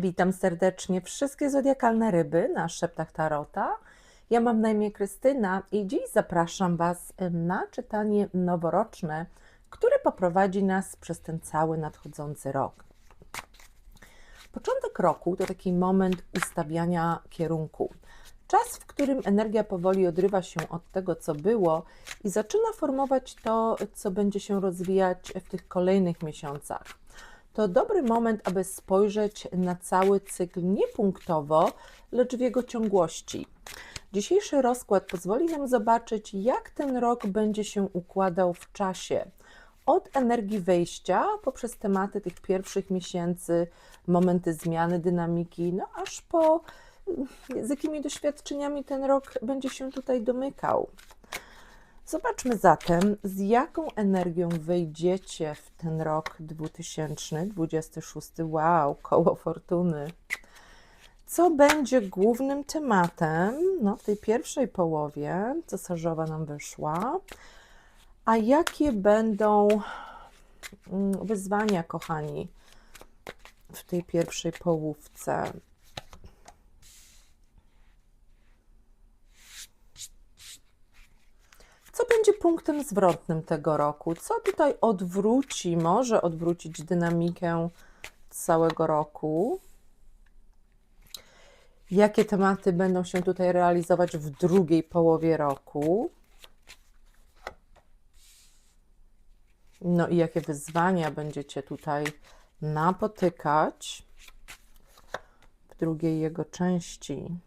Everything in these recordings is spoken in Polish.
Witam serdecznie wszystkie zodiakalne ryby na szeptach Tarota. Ja mam na imię Krystyna i dziś zapraszam Was na czytanie noworoczne, które poprowadzi nas przez ten cały nadchodzący rok. Początek roku to taki moment ustawiania kierunku. Czas, w którym energia powoli odrywa się od tego, co było i zaczyna formować to, co będzie się rozwijać w tych kolejnych miesiącach. To dobry moment, aby spojrzeć na cały cykl nie punktowo, lecz w jego ciągłości. Dzisiejszy rozkład pozwoli nam zobaczyć, jak ten rok będzie się układał w czasie. Od energii wejścia poprzez tematy tych pierwszych miesięcy, momenty zmiany dynamiki, no aż po z jakimi doświadczeniami ten rok będzie się tutaj domykał. Zobaczmy zatem, z jaką energią wejdziecie w ten rok 2026. Wow, koło fortuny. Co będzie głównym tematem no, w tej pierwszej połowie? Cesarzowa nam wyszła. A jakie będą mm, wyzwania, kochani, w tej pierwszej połówce? Co będzie punktem zwrotnym tego roku? Co tutaj odwróci, może odwrócić dynamikę całego roku? Jakie tematy będą się tutaj realizować w drugiej połowie roku? No i jakie wyzwania będziecie tutaj napotykać w drugiej jego części?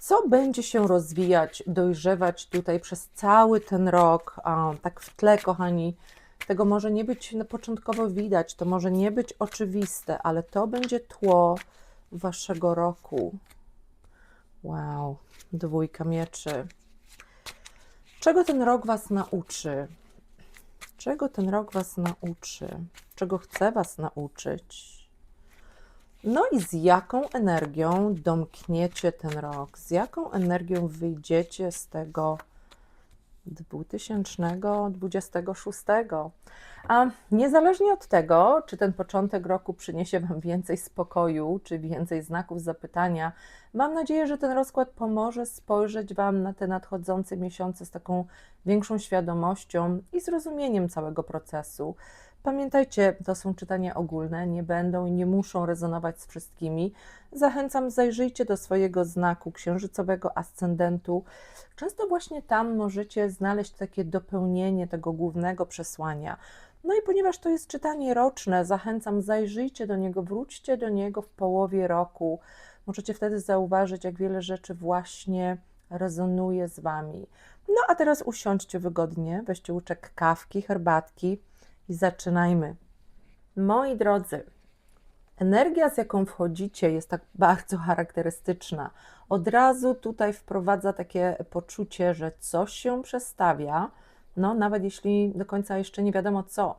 Co będzie się rozwijać, dojrzewać tutaj przez cały ten rok, a, tak w tle, kochani? Tego może nie być początkowo widać, to może nie być oczywiste, ale to będzie tło waszego roku. Wow, dwójka mieczy. Czego ten rok was nauczy? Czego ten rok was nauczy? Czego chce was nauczyć? No i z jaką energią domkniecie ten rok? Z jaką energią wyjdziecie z tego 2026? A niezależnie od tego, czy ten początek roku przyniesie Wam więcej spokoju, czy więcej znaków zapytania, mam nadzieję, że ten rozkład pomoże spojrzeć Wam na te nadchodzące miesiące z taką większą świadomością i zrozumieniem całego procesu. Pamiętajcie, to są czytania ogólne, nie będą i nie muszą rezonować z wszystkimi. Zachęcam, zajrzyjcie do swojego znaku księżycowego ascendentu. Często właśnie tam możecie znaleźć takie dopełnienie tego głównego przesłania. No i ponieważ to jest czytanie roczne, zachęcam, zajrzyjcie do niego, wróćcie do niego w połowie roku. Możecie wtedy zauważyć, jak wiele rzeczy właśnie rezonuje z Wami. No a teraz usiądźcie wygodnie, weźcie łuczek kawki, herbatki i zaczynajmy. Moi drodzy, energia, z jaką wchodzicie, jest tak bardzo charakterystyczna. Od razu tutaj wprowadza takie poczucie, że coś się przestawia, no nawet jeśli do końca jeszcze nie wiadomo co.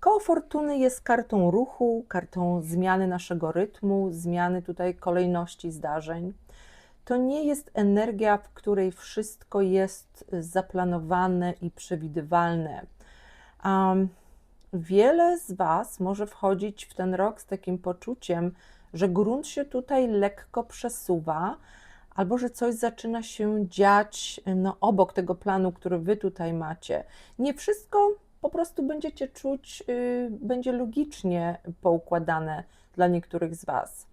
Koło fortuny jest kartą ruchu, kartą zmiany naszego rytmu, zmiany tutaj kolejności zdarzeń. To nie jest energia, w której wszystko jest zaplanowane i przewidywalne. Um, wiele z Was może wchodzić w ten rok z takim poczuciem, że grunt się tutaj lekko przesuwa, albo że coś zaczyna się dziać no, obok tego planu, który Wy tutaj macie. Nie wszystko po prostu będziecie czuć, yy, będzie logicznie poukładane dla niektórych z Was.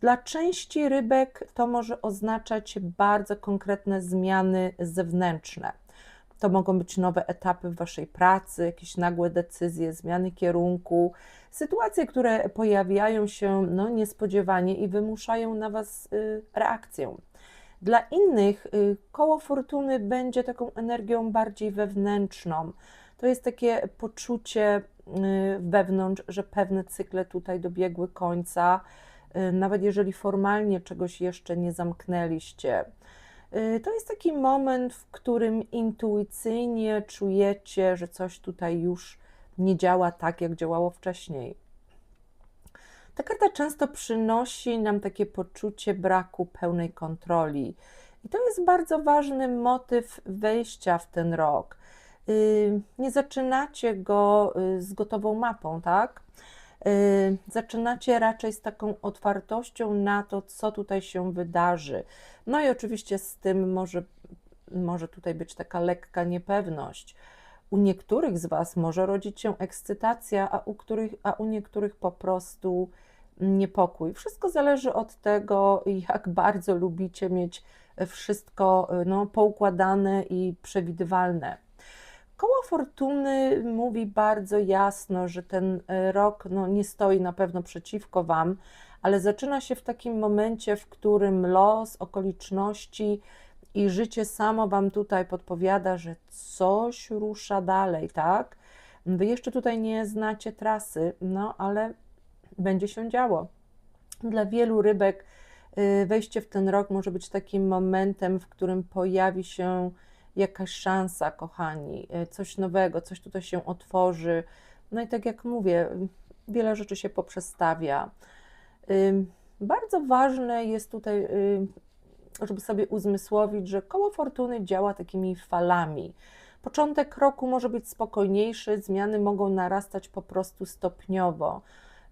Dla części rybek to może oznaczać bardzo konkretne zmiany zewnętrzne to mogą być nowe etapy w Waszej pracy, jakieś nagłe decyzje, zmiany kierunku, sytuacje, które pojawiają się no, niespodziewanie i wymuszają na Was y, reakcję. Dla innych y, koło fortuny będzie taką energią bardziej wewnętrzną. To jest takie poczucie y, wewnątrz, że pewne cykle tutaj dobiegły końca, nawet jeżeli formalnie czegoś jeszcze nie zamknęliście. Y, to jest taki moment, w którym intuicyjnie czujecie, że coś tutaj już nie działa tak, jak działało wcześniej. Ta karta często przynosi nam takie poczucie braku pełnej kontroli. I to jest bardzo ważny motyw wejścia w ten rok. Y, nie zaczynacie go y, z gotową mapą, tak? Y, zaczynacie raczej z taką otwartością na to, co tutaj się wydarzy. No i oczywiście z tym może, może tutaj być taka lekka niepewność. U niektórych z Was może rodzić się ekscytacja, a u, których, a u niektórych po prostu niepokój. Wszystko zależy od tego, jak bardzo lubicie mieć wszystko no, poukładane i przewidywalne. Koło Fortuny mówi bardzo jasno, że ten rok no, nie stoi na pewno przeciwko Wam, ale zaczyna się w takim momencie, w którym los, okoliczności i życie samo Wam tutaj podpowiada, że coś rusza dalej, tak? Wy jeszcze tutaj nie znacie trasy, no ale będzie się działo. Dla wielu rybek y, wejście w ten rok może być takim momentem, w którym pojawi się jakaś szansa, kochani, y, coś nowego, coś tutaj się otworzy. No i tak jak mówię, wiele rzeczy się poprzestawia. Bardzo ważne jest tutaj, żeby sobie uzmysłowić, że koło fortuny działa takimi falami. Początek roku może być spokojniejszy, zmiany mogą narastać po prostu stopniowo.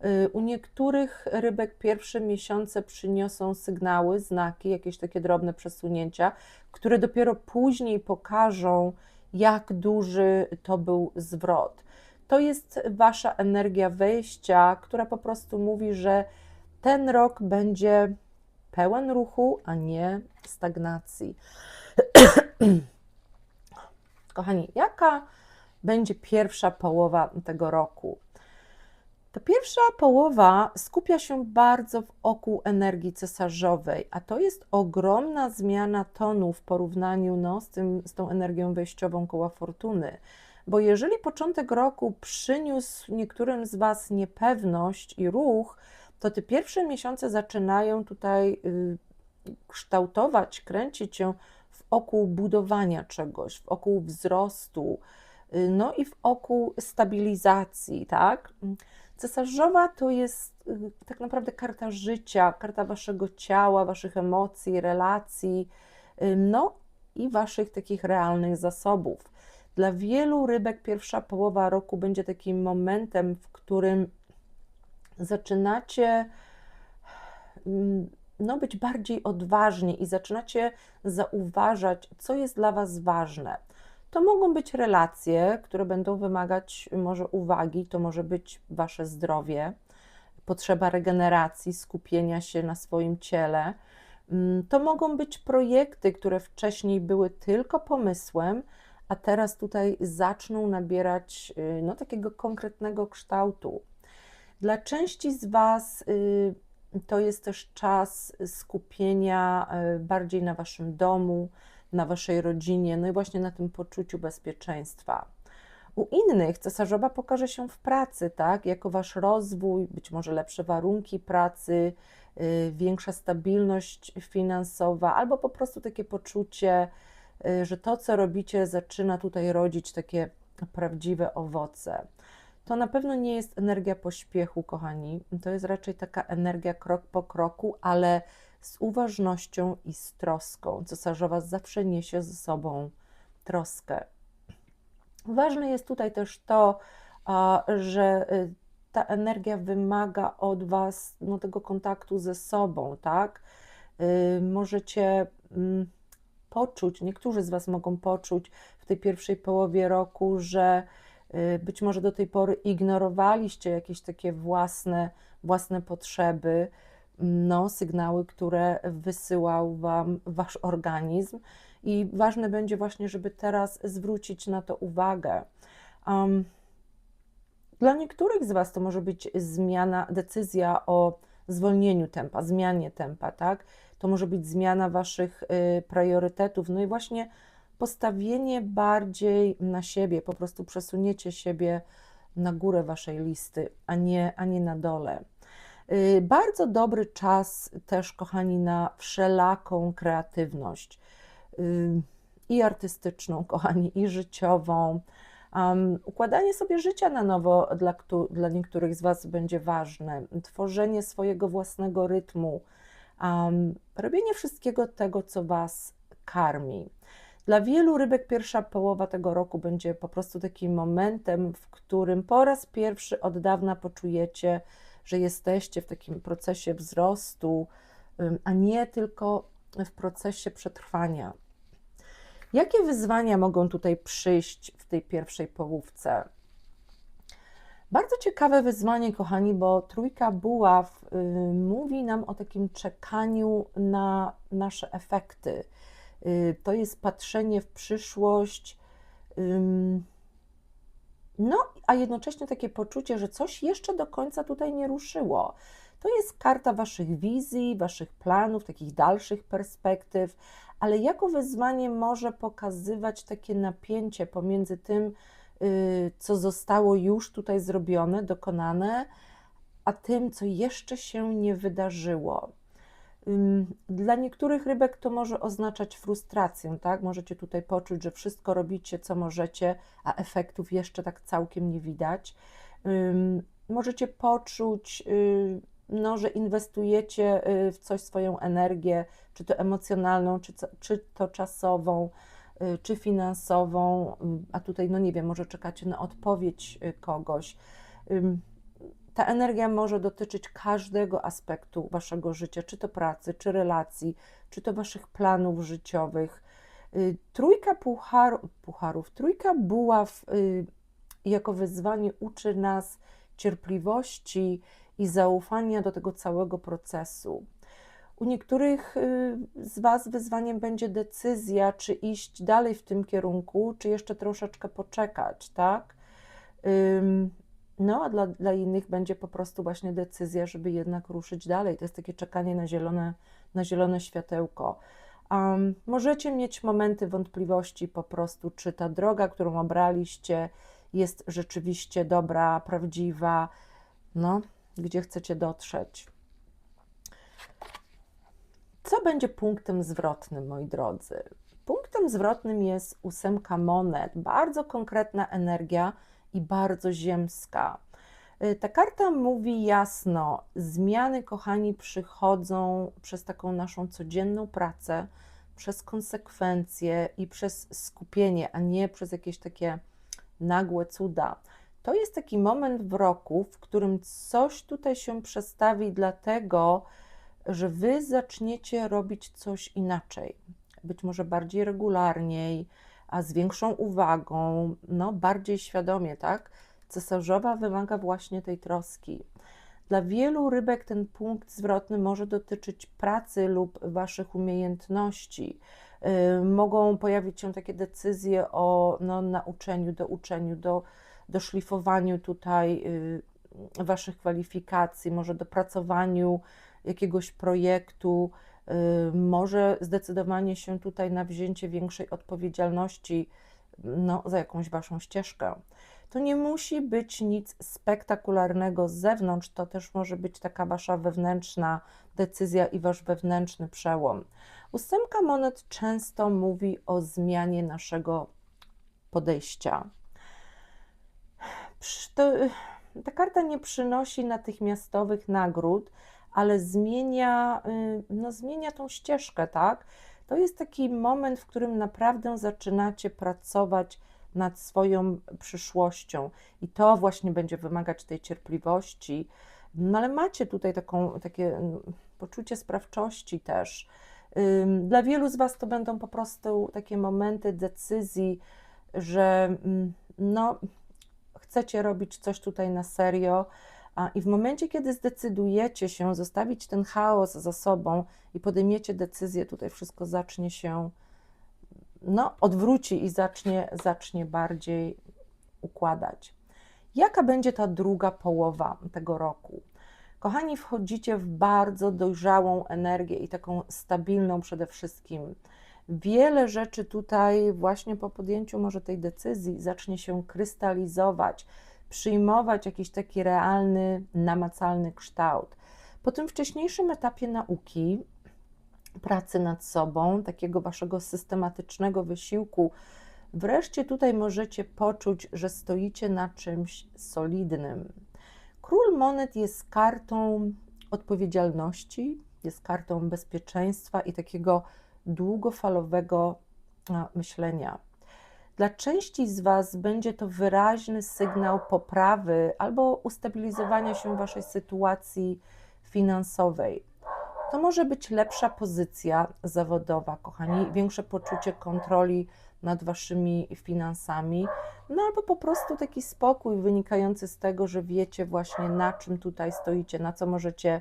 Y, u niektórych rybek pierwsze miesiące przyniosą sygnały, znaki, jakieś takie drobne przesunięcia, które dopiero później pokażą, jak duży to był zwrot. To jest wasza energia wejścia, która po prostu mówi, że ten rok będzie pełen ruchu, a nie stagnacji. Kochani, jaka będzie pierwsza połowa tego roku? Ta pierwsza połowa skupia się bardzo wokół energii cesarzowej, a to jest ogromna zmiana tonu w porównaniu no, z, tym, z tą energią wejściową koła fortuny. Bo jeżeli początek roku przyniósł niektórym z Was niepewność i ruch, to te pierwsze miesiące zaczynają tutaj y, kształtować, kręcić się wokół budowania czegoś, wokół wzrostu, y, no i wokół stabilizacji, tak? Cesarzowa to jest y, tak naprawdę karta życia, karta waszego ciała, waszych emocji, relacji, y, no i waszych takich realnych zasobów. Dla wielu rybek pierwsza połowa roku będzie takim momentem, w którym zaczynacie mm, no, być bardziej odważni i zaczynacie zauważać, co jest dla Was ważne. To mogą być relacje, które będą wymagać może uwagi, to może być wasze zdrowie, potrzeba regeneracji, skupienia się na swoim ciele. Mm, to mogą być projekty, które wcześniej były tylko pomysłem, a teraz tutaj zaczną nabierać y, no, takiego konkretnego kształtu. Dla części z Was y, to jest też czas skupienia y, bardziej na Waszym domu, na waszej rodzinie, no i właśnie na tym poczuciu bezpieczeństwa. U innych cesarzowa pokaże się w pracy, tak, jako wasz rozwój, być może lepsze warunki pracy, yy, większa stabilność finansowa, albo po prostu takie poczucie, yy, że to, co robicie, zaczyna tutaj rodzić takie prawdziwe owoce. To na pewno nie jest energia pośpiechu, kochani. To jest raczej taka energia krok po kroku, ale z uważnością i z troską. Cesarzowa zawsze niesie ze sobą troskę. Ważne jest tutaj też to, że y, ta energia wymaga od Was no, tego kontaktu ze sobą, tak? Y, możecie mm, poczuć, niektórzy z Was mogą poczuć w tej pierwszej połowie roku, że być może do tej pory ignorowaliście jakieś takie własne, własne potrzeby, no, sygnały, które wysyłał Wam Wasz organizm. I ważne będzie właśnie, żeby teraz zwrócić na to uwagę. Um, dla niektórych z Was to może być zmiana, decyzja o zwolnieniu tempa, zmianie tempa, tak? To może być zmiana Waszych y, priorytetów, no i właśnie postawienie bardziej na siebie, po prostu przesuniecie siebie na górę Waszej listy, a nie, a nie na dole. Y, bardzo dobry czas też, kochani, na wszelaką kreatywność y, i artystyczną, kochani, i życiową. Um, układanie sobie życia na nowo dla, dla niektórych z Was będzie ważne, tworzenie swojego własnego rytmu, um, robienie wszystkiego tego, co Was karmi. Dla wielu rybek pierwsza połowa tego roku będzie po prostu takim momentem, w którym po raz pierwszy od dawna poczujecie, że jesteście w takim procesie wzrostu, a nie tylko w procesie przetrwania. Jakie wyzwania mogą tutaj przyjść w tej pierwszej połówce? Bardzo ciekawe wyzwanie, kochani, bo trójka buław y, mówi nam o takim czekaniu na nasze efekty. Y, to jest patrzenie w przyszłość, no, a jednocześnie takie poczucie, że coś jeszcze do końca tutaj nie ruszyło. To jest karta Waszych wizji, Waszych planów, takich dalszych perspektyw, ale jako wyzwanie może pokazywać takie napięcie pomiędzy tym, y, co zostało już tutaj zrobione, dokonane, a tym, co jeszcze się nie wydarzyło. Dla niektórych rybek to może oznaczać frustrację, tak? Możecie tutaj poczuć, że wszystko robicie, co możecie, a efektów jeszcze tak całkiem nie widać. Możecie poczuć, y, no, że inwestujecie y, w coś swoją energię, czy to emocjonalną, czy, czy to czasową, y, czy finansową, a tutaj, no nie wiem, może czekacie na odpowiedź kogoś. Ta energia może dotyczyć każdego aspektu waszego życia, czy to pracy, czy relacji, czy to waszych planów życiowych. Y, Trójka pucharu, pucharów, trójka buław y, jako wyzwanie uczy nas cierpliwości i zaufania do tego całego procesu. U niektórych y, z Was wyzwaniem będzie decyzja, czy iść dalej w tym kierunku, czy jeszcze troszeczkę poczekać, tak? No, a dla, dla innych będzie po prostu właśnie decyzja, żeby jednak ruszyć dalej. To jest takie czekanie na zielone, na zielone światełko. Um, możecie mieć momenty wątpliwości po prostu, czy ta droga, którą obraliście, jest rzeczywiście dobra, prawdziwa, no, gdzie chcecie dotrzeć. Co będzie punktem zwrotnym, moi drodzy? Punktem zwrotnym jest ósemka monet, bardzo konkretna energia i bardzo ziemska. Y, Ta karta mówi jasno: zmiany, kochani, przychodzą przez taką naszą codzienną pracę, przez konsekwencje i przez skupienie, a nie przez jakieś takie nagłe cuda. To jest taki moment w roku, w którym coś tutaj się przestawi, dlatego że wy zaczniecie robić coś inaczej. Być może bardziej regularniej, a z większą uwagą, no bardziej świadomie, tak? Cesarzowa wymaga właśnie tej troski. Dla wielu rybek ten punkt zwrotny może dotyczyć pracy lub waszych umiejętności. Yy, mogą pojawić się takie decyzje o no, nauczeniu, douczeniu, do, doszlifowaniu tutaj yy, waszych kwalifikacji, może dopracowaniu jakiegoś projektu, może zdecydowanie się tutaj na wzięcie większej odpowiedzialności no, za jakąś waszą ścieżkę. To nie musi być nic spektakularnego z zewnątrz, to też może być taka wasza wewnętrzna decyzja i wasz wewnętrzny przełom. Ósemka monet często mówi o zmianie naszego podejścia. To, ta karta nie przynosi natychmiastowych nagród, ale zmienia, y, no, zmienia tą ścieżkę, tak? To jest taki moment, w którym naprawdę zaczynacie pracować nad swoją przyszłością i to właśnie będzie wymagać tej cierpliwości. No ale macie tutaj taką, takie mm, poczucie sprawczości też. Dla wielu z Was to będą po prostu takie momenty decyzji, że mm, no, chcecie robić coś tutaj na serio. I w momencie, kiedy zdecydujecie się zostawić ten chaos za sobą i podejmiecie decyzję, tutaj wszystko zacznie się, no, odwróci i zacznie, zacznie bardziej układać. Jaka będzie ta druga połowa tego roku? Kochani, wchodzicie w bardzo dojrzałą energię i taką stabilną przede wszystkim. Wiele rzeczy tutaj, właśnie po podjęciu może tej decyzji, zacznie się krystalizować, przyjmować jakiś taki realny, namacalny kształt. Po tym wcześniejszym etapie nauki, pracy nad sobą, takiego waszego systematycznego wysiłku, wreszcie tutaj możecie poczuć, że stoicie na czymś solidnym. Król monet jest kartą odpowiedzialności, jest kartą bezpieczeństwa i takiego długofalowego myślenia. Dla części z Was będzie to wyraźny sygnał poprawy albo ustabilizowania się Waszej sytuacji finansowej. To może być lepsza pozycja zawodowa, kochani, większe poczucie kontroli nad Waszymi finansami, no albo po prostu taki spokój wynikający z tego, że wiecie właśnie na czym tutaj stoicie, na co możecie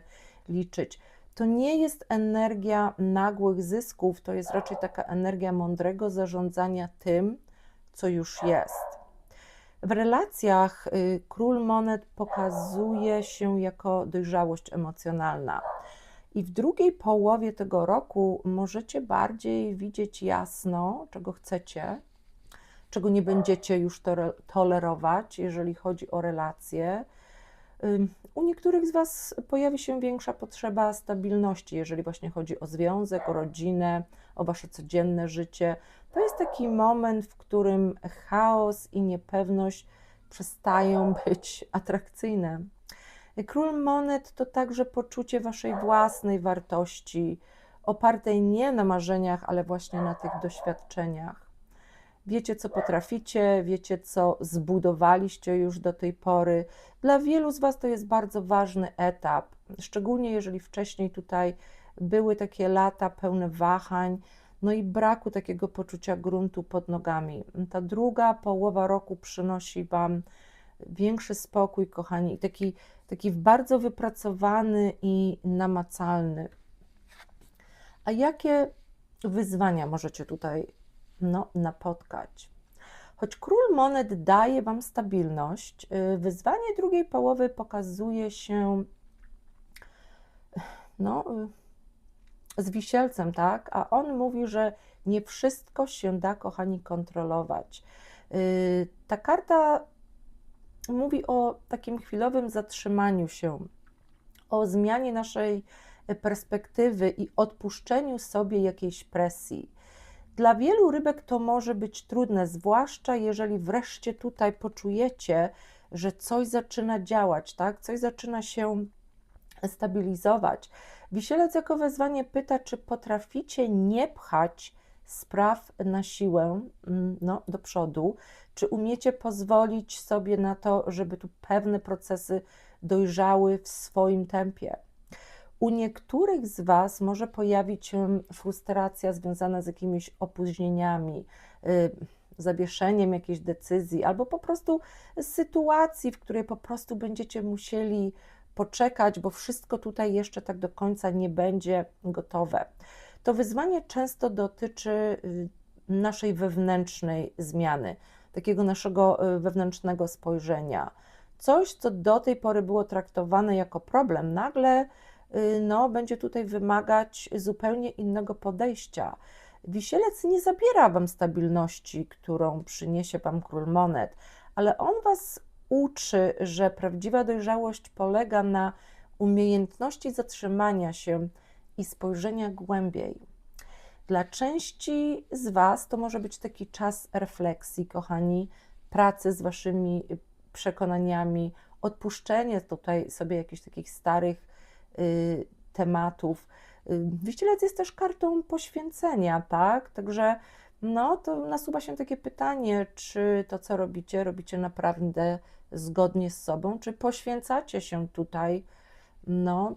liczyć. To nie jest energia nagłych zysków, to jest raczej taka energia mądrego zarządzania tym, co już jest. W relacjach y, król monet pokazuje się jako dojrzałość emocjonalna. I w drugiej połowie tego roku możecie bardziej widzieć jasno, czego chcecie, czego nie będziecie już tolerować, jeżeli chodzi o relacje. U niektórych z Was pojawi się większa potrzeba stabilności, jeżeli właśnie chodzi o związek, o rodzinę, o Wasze codzienne życie. To jest taki moment, w którym chaos i niepewność przestają być atrakcyjne. Król monet to także poczucie waszej własnej wartości, opartej nie na marzeniach, ale właśnie na tych doświadczeniach. Wiecie, co potraficie, wiecie, co zbudowaliście już do tej pory. Dla wielu z Was to jest bardzo ważny etap, szczególnie jeżeli wcześniej tutaj były takie lata pełne wahań, no i braku takiego poczucia gruntu pod nogami. Ta druga połowa roku przynosi Wam większy spokój, kochani, i taki, taki bardzo wypracowany i namacalny. A jakie wyzwania możecie tutaj no, napotkać? Choć król monet daje Wam stabilność, y, wyzwanie drugiej połowy pokazuje się no, z wisielcem, tak? A on mówi, że nie wszystko się da, kochani, kontrolować. Y, ta karta mówi o takim chwilowym zatrzymaniu się, o zmianie naszej perspektywy i odpuszczeniu sobie jakiejś presji. Dla wielu rybek to może być trudne, zwłaszcza jeżeli wreszcie tutaj poczujecie, że coś zaczyna działać, tak? Coś zaczyna się stabilizować. Wisielec jako wezwanie pyta, czy potraficie nie pchać spraw na siłę mm, no, do przodu, czy umiecie pozwolić sobie na to, żeby tu pewne procesy dojrzały w swoim tempie. U niektórych z Was może pojawić się frustracja związana z jakimiś opóźnieniami, yy, zawieszeniem jakiejś decyzji, albo po prostu sytuacji, w której po prostu będziecie musieli poczekać, bo wszystko tutaj jeszcze tak do końca nie będzie gotowe. To wyzwanie często dotyczy y, naszej wewnętrznej zmiany, takiego naszego y, wewnętrznego spojrzenia. Coś, co do tej pory było traktowane jako problem, nagle y, no, będzie tutaj wymagać zupełnie innego podejścia. Wisielec nie zabiera Wam stabilności, którą przyniesie Wam król monet, ale on Was uczy, że prawdziwa dojrzałość polega na umiejętności zatrzymania się i spojrzenia głębiej. Dla części z Was to może być taki czas refleksji, kochani, pracy z Waszymi przekonaniami, odpuszczenie tutaj sobie jakichś takich starych y, tematów. Y, Wieścielec jest też kartą poświęcenia, tak? Także no, to nasuwa się takie pytanie, czy to, co robicie, robicie naprawdę zgodnie z sobą, czy poświęcacie się tutaj, no,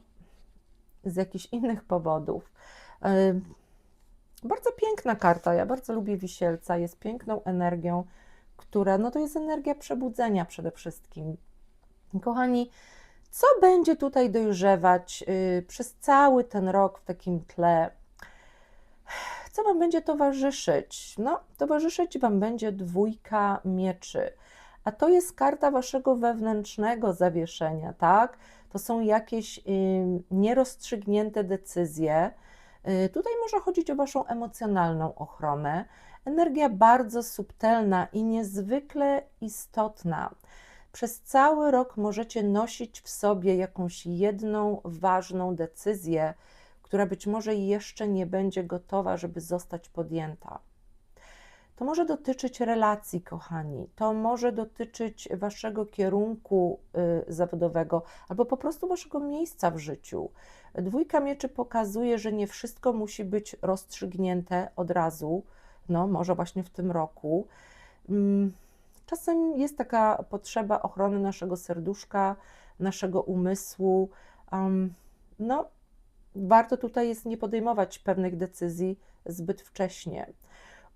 z jakichś innych powodów. Y, bardzo piękna karta, ja bardzo lubię wisielca, jest piękną energią, która, no to jest energia przebudzenia przede wszystkim. Kochani, co będzie tutaj dojrzewać yy, przez cały ten rok w takim tle? Co Wam będzie towarzyszyć? No, towarzyszyć Wam będzie dwójka mieczy, a to jest karta Waszego wewnętrznego zawieszenia, tak? To są jakieś nierozstrzygnięte decyzje, Y, tutaj może chodzić o Waszą emocjonalną ochronę. Energia bardzo subtelna i niezwykle istotna. Przez cały rok możecie nosić w sobie jakąś jedną ważną decyzję, która być może jeszcze nie będzie gotowa, żeby zostać podjęta. To może dotyczyć relacji, kochani, to może dotyczyć waszego kierunku y, zawodowego albo po prostu waszego miejsca w życiu. Dwójka mieczy pokazuje, że nie wszystko musi być rozstrzygnięte od razu, no może właśnie w tym roku. Mm, Czasem jest taka potrzeba ochrony naszego serduszka, naszego umysłu. Um, no, warto tutaj jest nie podejmować pewnych decyzji zbyt wcześnie.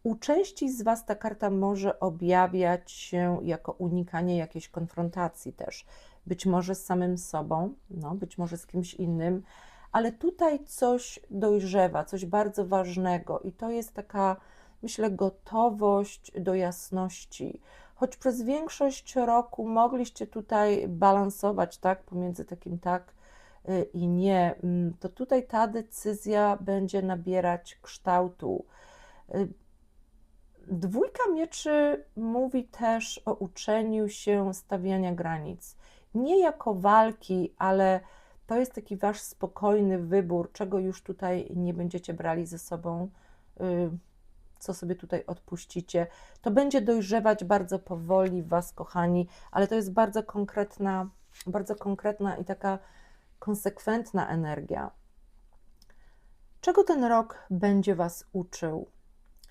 U części z Was ta karta może objawiać się jako unikanie jakiejś konfrontacji też. Być może z samym sobą, no, być może z kimś innym, ale tutaj coś dojrzewa, coś bardzo ważnego i to jest taka, myślę, gotowość do jasności. Choć przez większość roku mogliście tutaj balansować, tak, pomiędzy takim tak i nie, mm, to tutaj ta decyzja będzie nabierać kształtu. Y, Dwójka mieczy mówi też o uczeniu się stawiania granic. Nie jako walki, ale to jest taki wasz spokojny wybór, czego już tutaj nie będziecie brali ze sobą, y, co sobie tutaj odpuścicie. To będzie dojrzewać bardzo powoli was, kochani, ale to jest bardzo konkretna, bardzo konkretna i taka konsekwentna energia. Czego ten rok będzie was uczył?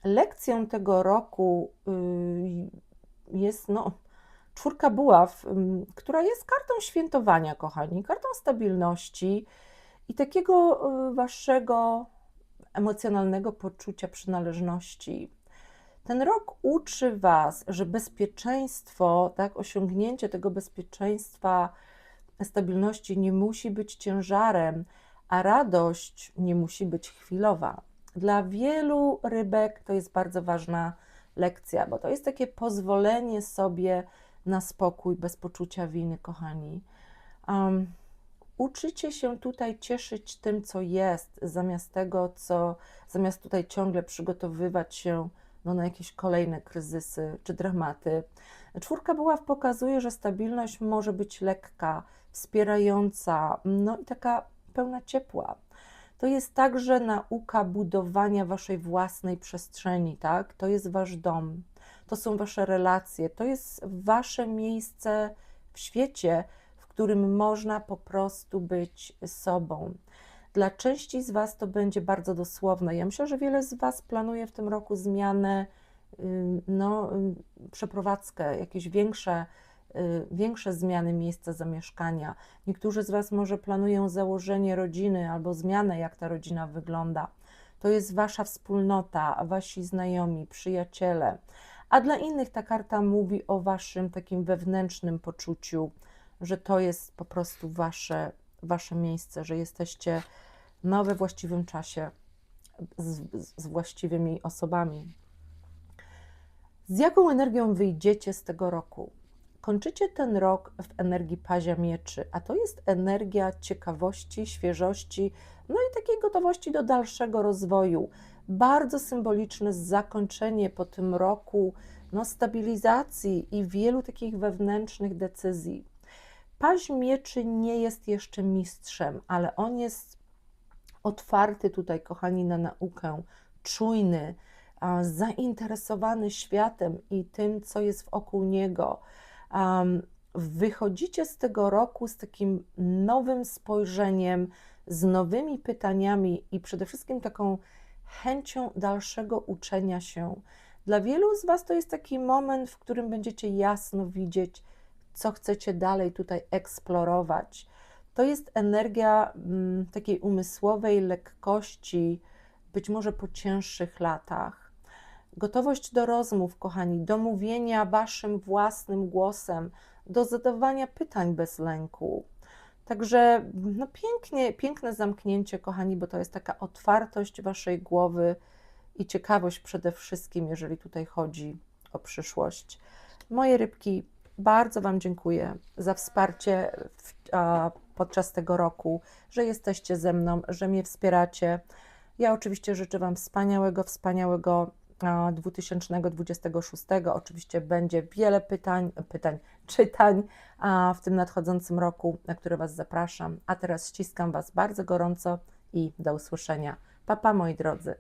Lekcją tego roku y, jest no, czwórka buław, ym, która jest kartą świętowania, kochani, kartą stabilności i takiego y, waszego emocjonalnego poczucia przynależności. Ten rok uczy was, że bezpieczeństwo, tak, osiągnięcie tego bezpieczeństwa, stabilności nie musi być ciężarem, a radość nie musi być chwilowa. Dla wielu rybek to jest bardzo ważna lekcja, bo to jest takie pozwolenie sobie na spokój, bez poczucia winy, kochani. Um, uczycie się tutaj cieszyć tym, co jest, zamiast tego, co, zamiast tutaj ciągle przygotowywać się no, na jakieś kolejne kryzysy czy dramaty. Czwórka buław pokazuje, że stabilność może być lekka, wspierająca, no i taka pełna ciepła. To jest także nauka budowania waszej własnej przestrzeni, tak? To jest wasz dom, to są wasze relacje, to jest wasze miejsce w świecie, w którym można po prostu być sobą. Dla części z Was to będzie bardzo dosłowne. Ja myślę, że wiele z Was planuje w tym roku zmianę, no, przeprowadzkę, jakieś większe, y, większe zmiany miejsca zamieszkania. Niektórzy z Was może planują założenie rodziny albo zmianę, jak ta rodzina wygląda. To jest Wasza wspólnota, Wasi znajomi, przyjaciele. A dla innych ta karta mówi o Waszym takim wewnętrznym poczuciu, że to jest po prostu Wasze, wasze miejsce, że jesteście no, we właściwym czasie z, z właściwymi osobami. Z jaką energią wyjdziecie z tego roku? Kończycie ten rok w energii pazia mieczy, a to jest energia ciekawości, świeżości, no i takiej gotowości do dalszego rozwoju. Bardzo symboliczne zakończenie po tym roku no, stabilizacji i wielu takich wewnętrznych decyzji. Paź mieczy nie jest jeszcze mistrzem, ale on jest otwarty tutaj, kochani, na naukę, czujny, zainteresowany światem i tym, co jest wokół niego. Wychodzicie z tego roku z takim nowym spojrzeniem, z nowymi pytaniami i przede wszystkim taką chęcią dalszego uczenia się. Dla wielu z Was to jest taki moment, w którym będziecie jasno widzieć, co chcecie dalej tutaj eksplorować. To jest energia mm, takiej umysłowej lekkości, być może po cięższych latach. Gotowość do rozmów, kochani, do mówienia waszym własnym głosem, do zadawania pytań bez lęku. Także no pięknie, piękne zamknięcie, kochani, bo to jest taka otwartość waszej głowy i ciekawość przede wszystkim, jeżeli tutaj chodzi o przyszłość. Moje rybki, bardzo Wam dziękuję za wsparcie w, a, podczas tego roku, że jesteście ze mną, że mnie wspieracie. Ja oczywiście życzę Wam wspaniałego, wspaniałego 2026. Oczywiście będzie wiele pytań, pytań, czytań w tym nadchodzącym roku, na które Was zapraszam. A teraz ściskam Was bardzo gorąco i do usłyszenia. Papa, moi drodzy.